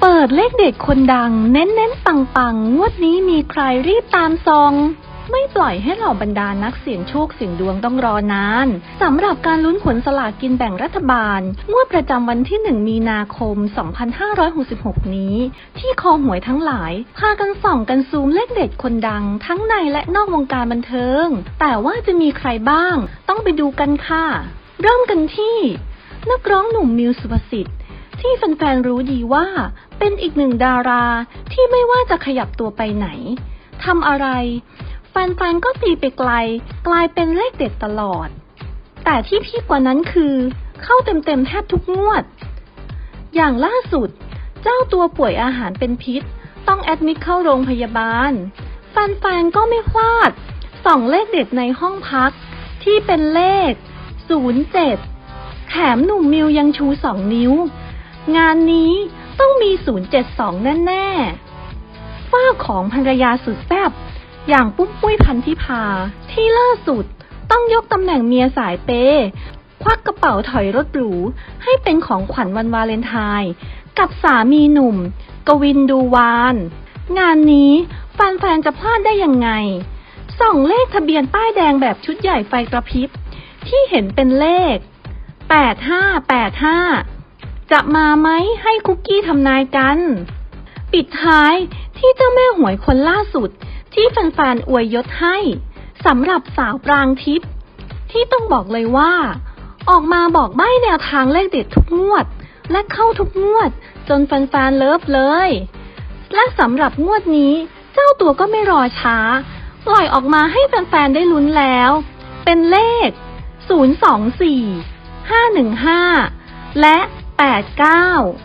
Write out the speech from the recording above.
เปิดเลขเด็ดคนดัง เน้นเน้นปังปังๆงวดนี้มีใครรีบตามซอง ไม่ปล่อยให้เหล่าบรรดานักเสี่ยงโชคเสี่ยงดวงต้องรอนานสำหรับการลุ้นผลสลากกินแบ่งรัฐบาล งวดประจำวันที่ 1 มีนาคม 2566 นี้ ที่คอหวยทั้งหลาย พากันส่องกันซูมเลขเด็ดคนดัง ทั้งในและนอกวงการบันเทิง แต่ว่าจะมีใครบ้าง ต้องไปดูกันค่ะ เริ่มกันที่นักร้องหนุ่มมิวสุภสิทธิ์ ที่แฟนๆรู้ดีว่า เป็นอีกหนึ่งดาราที่ไม่ว่าจะขยับตัวไปไหนทำอะไร แฟนๆก็ตีไปไกล กลายเป็นเลขเด็ดตลอด แต่ที่พีคกว่านั้นคือ เข้าเต็มๆแทบทุกงวด อย่างล่าสุด เจ้าตัวป่วยอาหารเป็นพิษ ต้องแอดมิดเข้าโรงพยาบาล แฟนๆก็ไม่พลาดส่องเลขเด็ดในห้องพัก ที่เป็นเลข 07แถมหนุ่มมิวยังชูสองนิ้ว งานนี้ต้องมี 072 แน่ๆฝ้าของภรรยาสุดแซ่บอย่างปุ้มปุ้ยพันธิพาที่ล่าสุดต้องยกตำแหน่งเมียสายเปย์ควักกระเป๋าถอยรถหรูให้เป็นของขวัญวันวาเลนไทน์กับสามีหนุ่ม กวินดูวาน งานนี้แฟนๆจะพลาดได้ยังไง ส่องเลขทะเบียนป้ายแดงแบบชุดใหญ่ไฟกระพริบ ที่เห็นเป็นเลข 8585 จะมาไหมให้คุกกี้ทำนายกัน ปิดท้ายที่เจ้าแม่หวยคนล่าสุด ที่แฟนๆอวยยศให้สำหรับสาวปรางทิพย์ที่ต้องบอกเลยว่า ออกมาบอกใบ้แนวทางเลขเด็ดทุกงวด และเข้าทุกงวด จนแฟนๆเลิฟเลย และสำหรับงวดนี้เจ้าตัวก็ไม่รอช้า ปล่อยออกมาให้แฟนๆได้ลุ้นแล้ว เป็นเลข 024 515 และ 89